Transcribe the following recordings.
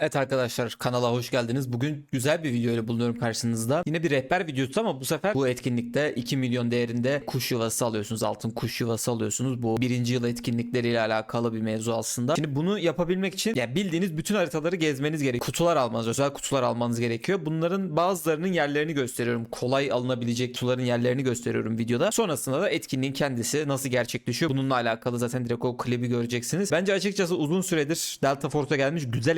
Evet arkadaşlar kanala hoş geldiniz. Bugün güzel bir video ile bulunuyorum karşınızda. Yine bir rehber videosu ama bu sefer bu etkinlikte 2 milyon değerinde kuş yuvası alıyorsunuz. Altın kuş yuvası alıyorsunuz. Bu birinci yıl etkinlikleriyle alakalı bir mevzu aslında. Şimdi bunu yapabilmek için ya bildiğiniz bütün haritaları gezmeniz gerekiyor. Kutular almanız, özel kutular almanız gerekiyor. Bunların bazılarının yerlerini gösteriyorum. Kolay alınabilecek kutuların yerlerini gösteriyorum videoda. Sonrasında da etkinliğin kendisi nasıl gerçekleşiyor. Bununla alakalı zaten direkt o klibi göreceksiniz. Bence açıkçası uzun süredir Delta Force'a gelmiş güzel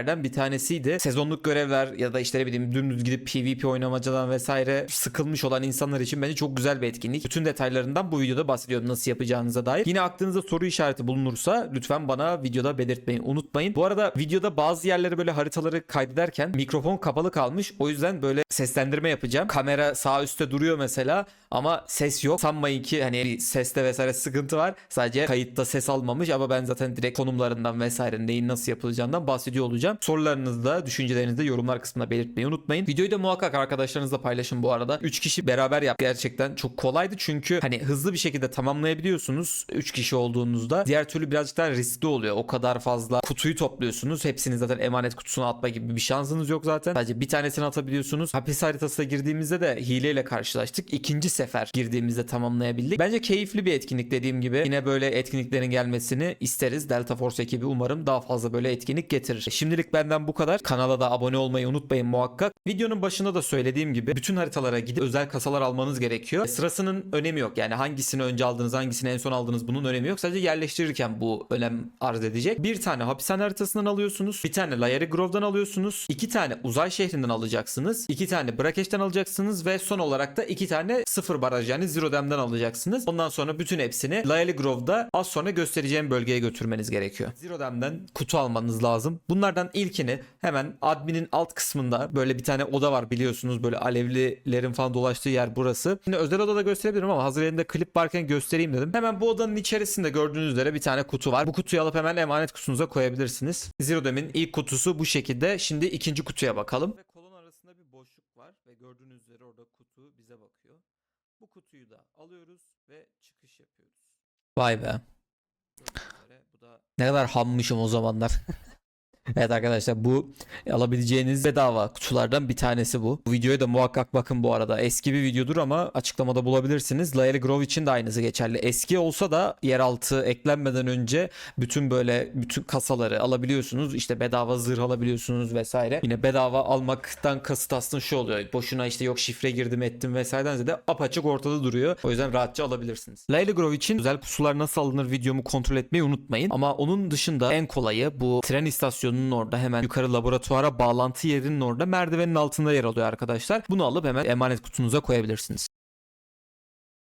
etkinliklerden bir tanesiydi. Sezonluk görevler ya da işte ne bileyim dümdüz gidip PvP oynamacadan vesaire sıkılmış olan insanlar için bence çok güzel bir etkinlik. Bütün detaylarından bu videoda bahsediyorum nasıl yapacağınıza dair. Yine aklınızda soru işareti bulunursa lütfen bana videoda belirtmeyin. Unutmayın. Bu arada videoda bazı yerlere böyle haritaları kaydederken mikrofon kapalı kalmış. O yüzden böyle seslendirme yapacağım. Kamera sağ üstte duruyor mesela ama ses yok. Sanmayın ki hani seste vesaire sıkıntı var. Sadece kayıtta ses almamış ama ben zaten direkt konumlarından vesaire neyin nasıl yapılacağından bahsediyor olacağım. Sorularınızı da düşüncelerinizi de yorumlar kısmında belirtmeyi unutmayın. Videoyu da muhakkak arkadaşlarınızla paylaşın bu arada. 3 kişi beraber yap. Gerçekten çok kolaydı çünkü hani hızlı bir şekilde tamamlayabiliyorsunuz 3 kişi olduğunuzda. Diğer türlü birazcık daha riskli oluyor. O kadar fazla kutuyu topluyorsunuz. Hepsini zaten emanet kutusuna atma gibi bir şansınız yok zaten. Sadece bir tanesini atabiliyorsunuz. Hapis haritasına girdiğimizde de hileyle karşılaştık. İkinci sefer girdiğimizde tamamlayabildik. Bence keyifli bir etkinlik dediğim gibi. Yine böyle etkinliklerin gelmesini isteriz. Delta Force ekibi umarım daha fazla böyle etkinlik getirir. Şimdilik benden bu kadar. Kanala da abone olmayı unutmayın muhakkak. Videonun başında da söylediğim gibi bütün haritalara gidip özel kasalar almanız gerekiyor. Sırasının önemi yok. Yani hangisini önce aldınız, hangisini en son aldınız bunun önemi yok. Sadece yerleştirirken bu önem arz edecek. Bir tane hapishane haritasından alıyorsunuz. Bir tane Layari Grove'dan alıyorsunuz. iki tane uzay şehrinden alacaksınız. iki tane Brakeş'ten alacaksınız ve son olarak da iki tane sıfır baraj yani Zero Dam'den alacaksınız. Ondan sonra bütün hepsini Layali Grove'da az sonra göstereceğim bölgeye götürmeniz gerekiyor. Zero Dam'den kutu almanız lazım. Bunlardan ilkini hemen adminin alt kısmında böyle bir tane oda var biliyorsunuz böyle alevlilerin falan dolaştığı yer burası. Şimdi özel odada gösterebilirim ama hazır elimde klip varken göstereyim dedim. Hemen bu odanın içerisinde gördüğünüz üzere bir tane kutu var. Bu kutuyu alıp hemen emanet kutunuza koyabilirsiniz. Zero Dam'in ilk kutusu bu şekilde. Şimdi ikinci kutuya bakalım. Ve kolon arasında bir boşluk var ve gördüğünüz üzere orada kutu bize bakıyor. Bu kutuyu da alıyoruz ve çıkış yapıyoruz. Vay be. Bu da ne kadar hammışım o zamanlar. Evet arkadaşlar bu alabileceğiniz bedava kutulardan bir tanesi bu. Bu videoya da muhakkak bakın bu arada. Eski bir videodur ama açıklamada bulabilirsiniz. Layeli Grove için de aynısı geçerli. Eski olsa da yeraltı eklenmeden önce bütün böyle bütün kasaları alabiliyorsunuz. İşte bedava zırh alabiliyorsunuz vesaire. Yine bedava almaktan kasıt aslında şu oluyor. Boşuna işte yok şifre girdim ettim vesaireden ziyade apaçık ortada duruyor. O yüzden rahatça alabilirsiniz. Layeli Grove için özel pusular nasıl alınır videomu kontrol etmeyi unutmayın. Ama onun dışında en kolayı bu tren istasyonunun orada hemen yukarı laboratuvara bağlantı yerinin orada merdivenin altında yer alıyor arkadaşlar. Bunu alıp hemen emanet kutunuza koyabilirsiniz.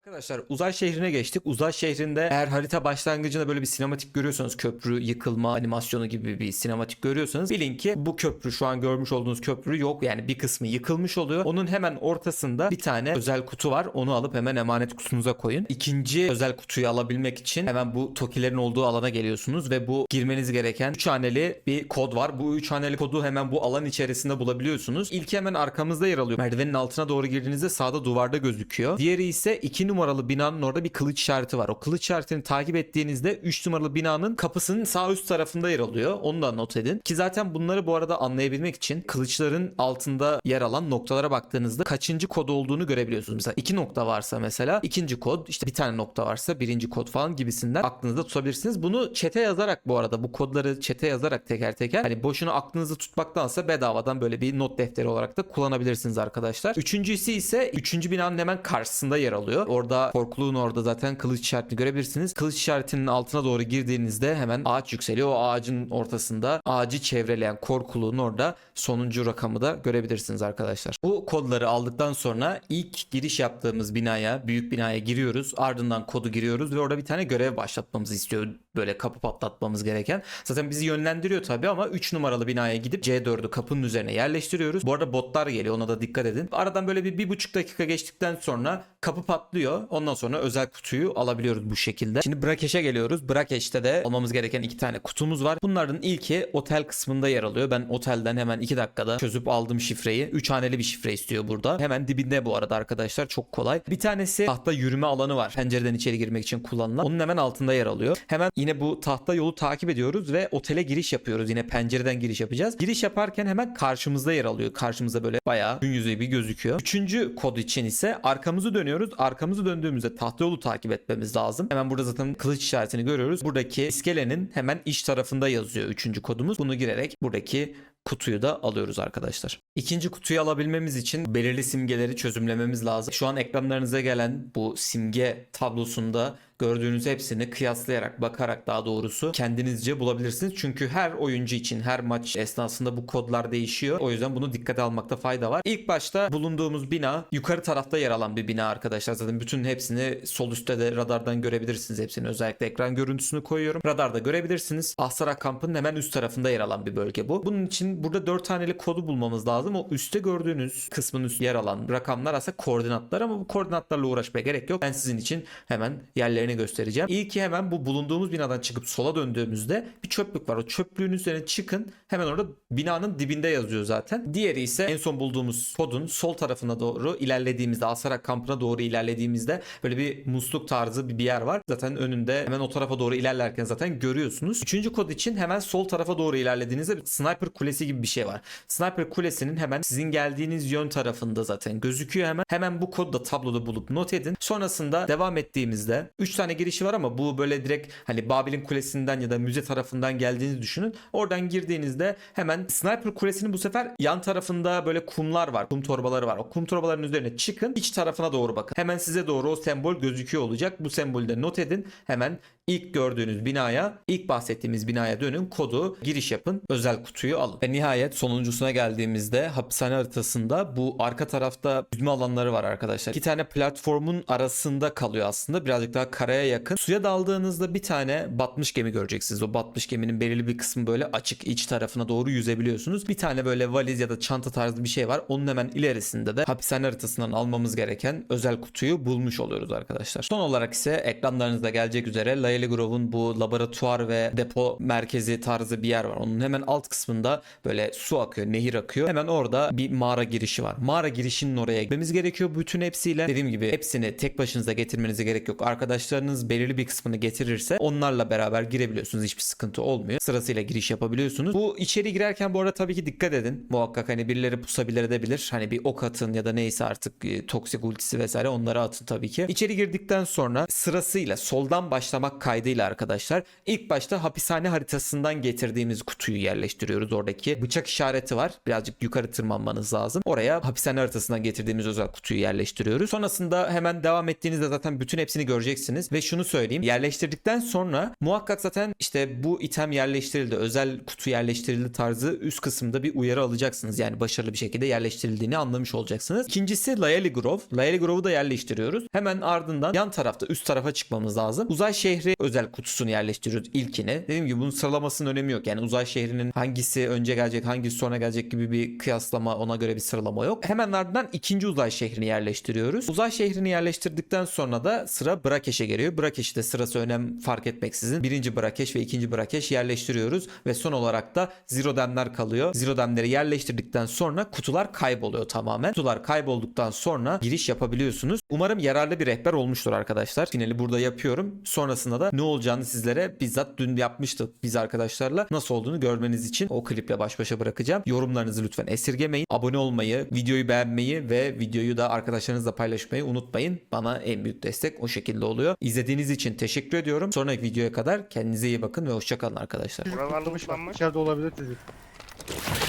Arkadaşlar uzay şehrine geçtik. Uzay şehrinde eğer harita başlangıcında böyle bir sinematik görüyorsanız köprü yıkılma animasyonu gibi bir sinematik görüyorsanız bilin ki bu köprü şu an görmüş olduğunuz köprü yok. Yani bir kısmı yıkılmış oluyor. Onun hemen ortasında bir tane özel kutu var. Onu alıp hemen emanet kutunuza koyun. İkinci özel kutuyu alabilmek için hemen bu tokilerin olduğu alana geliyorsunuz ve bu girmeniz gereken 3 haneli bir kod var. Bu 3 haneli kodu hemen bu alan içerisinde bulabiliyorsunuz. İlki hemen arkamızda yer alıyor. Merdivenin altına doğru girdiğinizde sağda duvarda gözüküyor. Diğeri ise 2 numaralı binanın orada bir kılıç işareti var. O kılıç işaretini takip ettiğinizde 3 numaralı binanın kapısının sağ üst tarafında yer alıyor. Onu da not edin. Ki zaten bunları bu arada anlayabilmek için kılıçların altında yer alan noktalara baktığınızda kaçıncı kod olduğunu görebiliyorsunuz. Mesela iki nokta varsa mesela ikinci kod işte bir tane nokta varsa birinci kod falan gibisinden aklınızda tutabilirsiniz. Bunu çete yazarak bu arada bu kodları çete yazarak teker teker hani boşuna aklınızda tutmaktansa bedavadan böyle bir not defteri olarak da kullanabilirsiniz arkadaşlar. Üçüncüsü ise üçüncü binanın hemen karşısında yer alıyor. Orada korkuluğun orada zaten kılıç işaretini görebilirsiniz. Kılıç işaretinin altına doğru girdiğinizde hemen ağaç yükseliyor. O ağacın ortasında ağacı çevreleyen korkuluğun orada sonuncu rakamı da görebilirsiniz arkadaşlar. Bu kodları aldıktan sonra ilk giriş yaptığımız binaya, büyük binaya giriyoruz. Ardından kodu giriyoruz ve orada bir tane görev başlatmamızı istiyor. Böyle kapı patlatmamız gereken. Zaten bizi yönlendiriyor tabii ama 3 numaralı binaya gidip C4'ü kapının üzerine yerleştiriyoruz. Bu arada botlar geliyor ona da dikkat edin. Aradan böyle bir, bir buçuk dakika geçtikten sonra kapı patlıyor. Bitiyor. Ondan sonra özel kutuyu alabiliyoruz bu şekilde. Şimdi Brakeş'e geliyoruz. Brakeş'te de almamız gereken iki tane kutumuz var. Bunların ilki otel kısmında yer alıyor. Ben otelden hemen 2 dakikada çözüp aldım şifreyi. 3 haneli bir şifre istiyor burada. Hemen dibinde bu arada arkadaşlar çok kolay. Bir tanesi tahta yürüme alanı var. Pencereden içeri girmek için kullanılan. Onun hemen altında yer alıyor. Hemen yine bu tahta yolu takip ediyoruz ve otele giriş yapıyoruz. Yine pencereden giriş yapacağız. Giriş yaparken hemen karşımızda yer alıyor. Karşımızda böyle bayağı gün yüzeyi bir gözüküyor. Üçüncü kod için ise arkamızı dönüyoruz. Arkamızı döndüğümüzde tahta yolu takip etmemiz lazım. Hemen burada zaten kılıç işaretini görüyoruz. Buradaki iskelenin hemen iç tarafında yazıyor üçüncü kodumuz. Bunu girerek buradaki kutuyu da alıyoruz arkadaşlar. İkinci kutuyu alabilmemiz için belirli simgeleri çözümlememiz lazım. Şu an ekranlarınıza gelen bu simge tablosunda gördüğünüz hepsini kıyaslayarak bakarak daha doğrusu kendinizce bulabilirsiniz. Çünkü her oyuncu için her maç esnasında bu kodlar değişiyor. O yüzden bunu dikkate almakta fayda var. İlk başta bulunduğumuz bina yukarı tarafta yer alan bir bina arkadaşlar. Zaten bütün hepsini sol üstte de radardan görebilirsiniz hepsini. Özellikle ekran görüntüsünü koyuyorum. Radarda görebilirsiniz. Ahsara kampının hemen üst tarafında yer alan bir bölge bu. Bunun için burada 4 taneli kodu bulmamız lazım. O üstte gördüğünüz kısmın üst yer alan rakamlar aslında koordinatlar ama bu koordinatlarla uğraşmaya gerek yok. Ben sizin için hemen yerlerini göstereceğim. İlki hemen bu bulunduğumuz binadan çıkıp sola döndüğümüzde bir çöplük var. O çöplüğün üzerine çıkın. Hemen orada binanın dibinde yazıyor zaten. Diğeri ise en son bulduğumuz kodun sol tarafına doğru ilerlediğimizde Asarak kampına doğru ilerlediğimizde böyle bir musluk tarzı bir yer var. Zaten önünde hemen o tarafa doğru ilerlerken zaten görüyorsunuz. Üçüncü kod için hemen sol tarafa doğru ilerlediğinizde bir sniper kulesi gibi bir şey var. Sniper kulesinin hemen sizin geldiğiniz yön tarafında zaten gözüküyor hemen. Hemen bu kodu da tabloda bulup not edin. Sonrasında devam ettiğimizde 3 tane girişi var ama bu böyle direkt hani Babil'in kulesinden ya da müze tarafından geldiğinizi düşünün. Oradan girdiğinizde hemen Sniper kulesinin bu sefer yan tarafında böyle kumlar var. Kum torbaları var. O kum torbaların üzerine çıkın. iç tarafına doğru bakın. Hemen size doğru o sembol gözüküyor olacak. Bu sembolü de not edin. Hemen ilk gördüğünüz binaya, ilk bahsettiğimiz binaya dönün. Kodu giriş yapın. Özel kutuyu alın. Ve nihayet sonuncusuna geldiğimizde hapishane haritasında bu arka tarafta yüzme alanları var arkadaşlar. İki tane platformun arasında kalıyor aslında. Birazcık daha karaya yakın. Suya daldığınızda bir tane batmış gemi göreceksiniz. O batmış geminin belirli bir kısmı böyle açık iç tarafına doğru yüzebiliyorsunuz. Bir tane böyle valiz ya da çanta tarzı bir şey var. Onun hemen ilerisinde de hapishane haritasından almamız gereken özel kutuyu bulmuş oluyoruz arkadaşlar. Son olarak ise ekranlarınızda gelecek üzere Layeli Grove'un bu laboratuvar ve depo merkezi tarzı bir yer var. Onun hemen alt kısmında böyle su akıyor, nehir akıyor. Hemen orada bir mağara girişi var. Mağara girişinin oraya gitmemiz gerekiyor bütün hepsiyle. Dediğim gibi hepsini tek başınıza getirmenize gerek yok. Arkadaşlarınız belirli bir kısmını getirirse onlarla beraber girebiliyorsunuz. Hiçbir sıkıntı olmuyor. Sırasıyla giriş yapabiliyorsunuz. Bu içeri girerken bu arada tabii ki dikkat edin. Muhakkak hani birileri pusabilir edebilir. Hani bir ok atın ya da neyse artık e, toksik ultisi vesaire onları atın tabii ki. İçeri girdikten sonra sırasıyla soldan başlamak kaydıyla arkadaşlar ilk başta hapishane haritasından getirdiğimiz kutuyu yerleştiriyoruz. Oradaki bıçak işareti var. Birazcık yukarı tırmanmanız lazım. Oraya hapishane haritasından getirdiğimiz özel kutuyu yerleştiriyoruz. Sonrasında hemen devam ettiğinizde zaten bütün hepsini göreceksiniz. Ve şunu söyleyeyim. Yerleştirdikten sonra muhakkak zaten işte bu item yerleştirildi. Özel kutu yerleştirildi tarzı üst kısımda bir uyarı alacaksınız. Yani başarılı bir şekilde yerleştirildiğini anlamış olacaksınız. İkincisi Layeli Grove. Layeli Grove'u da yerleştiriyoruz. Hemen ardından yan tarafta üst tarafa çıkmamız lazım. Uzay şehri özel kutusunu yerleştiriyoruz ilkine. Dediğim gibi bunun sıralamasının önemi yok. Yani uzay şehrinin hangisi önce gelecek hangisi sonra gelecek gibi bir kıyaslama ona göre bir sıralama yok. Hemen ardından ikinci uzay şehrini yerleştiriyoruz. Uzay şehrini yerleştirdikten sonra da sıra Brakeş'e geliyor. Brakeş'i de sırası önem fark etmeksizin birinci Brakeş ve ikinci Brakeş yerleştiriyoruz ve son olarak da Zero Dem'ler kalıyor. Zero Dem'leri yerleştirdikten sonra kutular kayboluyor tamamen. Kutular kaybolduktan sonra giriş yapabiliyorsunuz. Umarım yararlı bir rehber olmuştur arkadaşlar. Finali burada yapıyorum. Sonrasında da ne olacağını sizlere bizzat dün yapmıştık biz arkadaşlarla. Nasıl olduğunu görmeniz için o kliple baş başa bırakacağım. Yorumlarınızı lütfen esirgemeyin. Abone olmayı, videoyu beğenmeyi ve videoyu da arkadaşlarınızla paylaşmayı unutmayın. Bana en büyük destek o şekilde oluyor. İzlediğiniz için teşekkür ediyorum. Sonraki videoya kadar kendinize iyi bakın ve hoşçakalın arkadaşlar. Buralar Atlamış bak. lootlanmış. İçeride olabilir çocuk.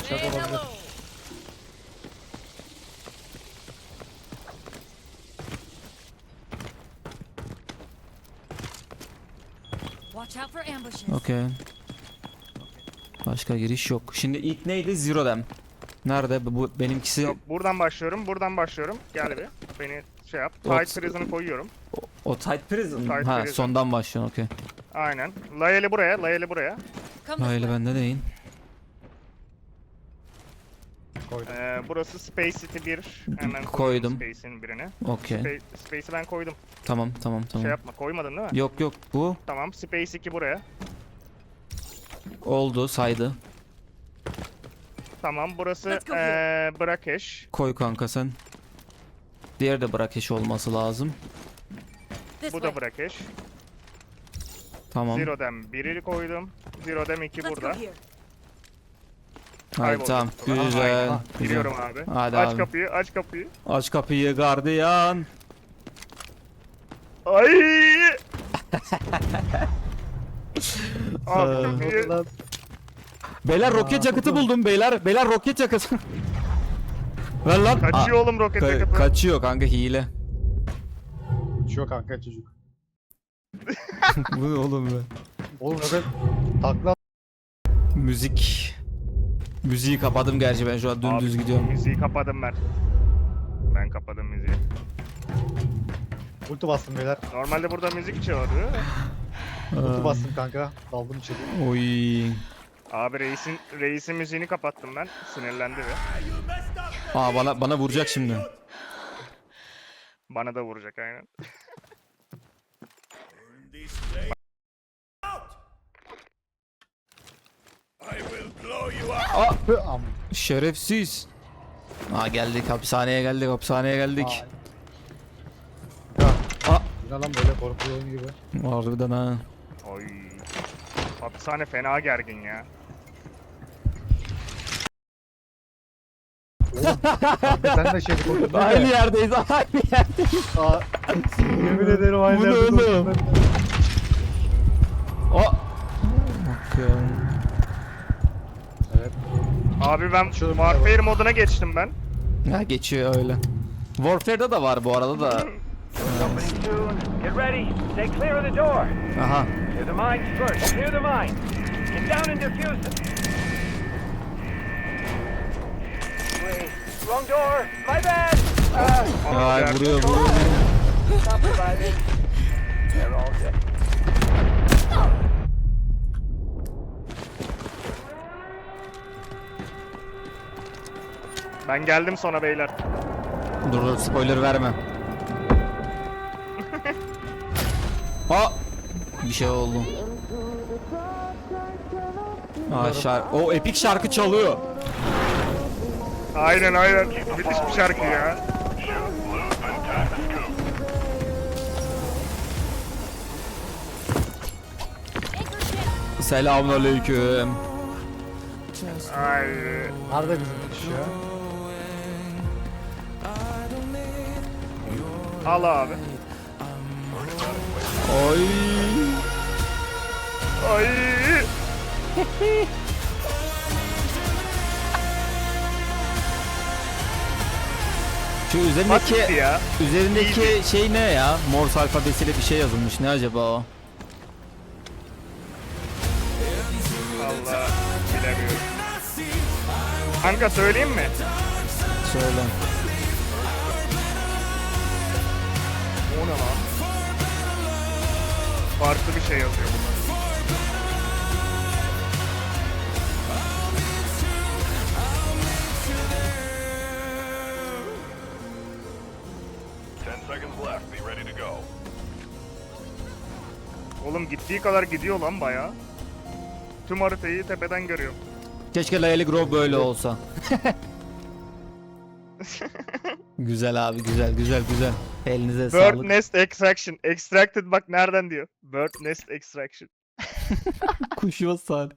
İçeride olabilir. Okey. Başka giriş yok. Şimdi ilk neydi? Zero Dem. Nerede? Bu, bu benimkisi Yok buradan başlıyorum, buradan başlıyorum. Gel bir. Beni şey yap. Ot- Tight Prison'ı koyuyorum. o Tight Prison. Tight ha Prison. sondan başlıyorsun okey. Aynen. Layeli buraya, layeli buraya. Hayır bende değil. Koydum. Ee, burası Space City 1. Hemen Koydum. Space'in birini. Okey. Spa- Space'i ben koydum. Tamam tamam tamam. Şey yapma koymadın değil mi? Yok yok bu Tamam Space 2 buraya. oldu saydı. Tamam burası ee, Brakesh. Koy kanka sen. Diğer de bırak eş olması lazım. This Bu way. da Brakesh. Tamam. Zero'dan biri koydum. Zero'dan 2 Let's burada. Hayır Kayboldu. tamam. Aha, Güzel. aynen. güzel. Giriyorum abi. Hadi aç abi. kapıyı, aç kapıyı. Aç kapıyı gardiyan. Ay! Abi kapıyı. Lan Beyler roket yakıtı buldum beyler. Beyler roket yakıtı. Ver lan. Kaçıyor Aa, oğlum roket ka- yakıtı. kaçıyor kanka hile. uçuyor kanka çocuk. Bu ne oğlum be? Oğlum roket takla Müzik. Müziği kapadım gerçi ben şu an dümdüz Abi, gidiyorum. Müziği kapadım ben. Ben kapadım müziği. ulti bastım beyler. Normalde burada müzik çalıyor. Ulti bastım kanka. Daldım içeri. Oy. Abi reisin reisin müziğini kapattım ben. Sinirlendi ve Aa bana bana vuracak şimdi. bana da vuracak aynen. Hı, am. Şerefsiz. Aa geldik hapishaneye geldik hapishaneye geldik. Ya. Aa. Yine lan böyle korku oyunu gibi. Harbiden ha. Oy. Hapishane fena gergin ya. Sen de şey korktun Aynı değil mi? yerdeyiz aynı yerdeyiz. Aa, Yemin ederim aynı Bu ne yerde oğlum? korktum Aa. Abi ben bir Warfare moduna geçtim ben. Ha geçiyor öyle. Warfare'da da var bu arada da. Company 2, get ready. Stay clear of the door. Aha. Clear the mines first. Clear the mine. Get down and defuse them. Wait, wrong door. My bad. Ah, Ay vuruyor vuruyor. stop reviving. They're all dead. Ben geldim sonra beyler. Dur dur spoiler verme. Aa! Bir şey oldu. Aa şarkı. O epik şarkı çalıyor. Aynen aynen. Müthiş bir şarkı ya. Selamünaleyküm. Ay. Nerede bizim iş ya? Al abi. Oy. Ay. Şu üzerindeki ya. üzerindeki şey ne ya? Morse alfabesiyle bir şey yazılmış. Ne acaba o? Allah bilemiyorum. Kanka söyleyeyim mi? Söyle. O ne lan? Farklı bir şey yazıyor burada. Ten seconds left. Be ready to go. Oğlum gittiği kadar gidiyor lan baya. Tüm haritayı tepeden görüyorum. Keşke Layali Grove böyle olsa. güzel abi güzel güzel güzel. Elinize Bird sağlık. Nest Extraction. Extracted bak nereden diyor. Bird Nest Extraction. Kuş yuvası.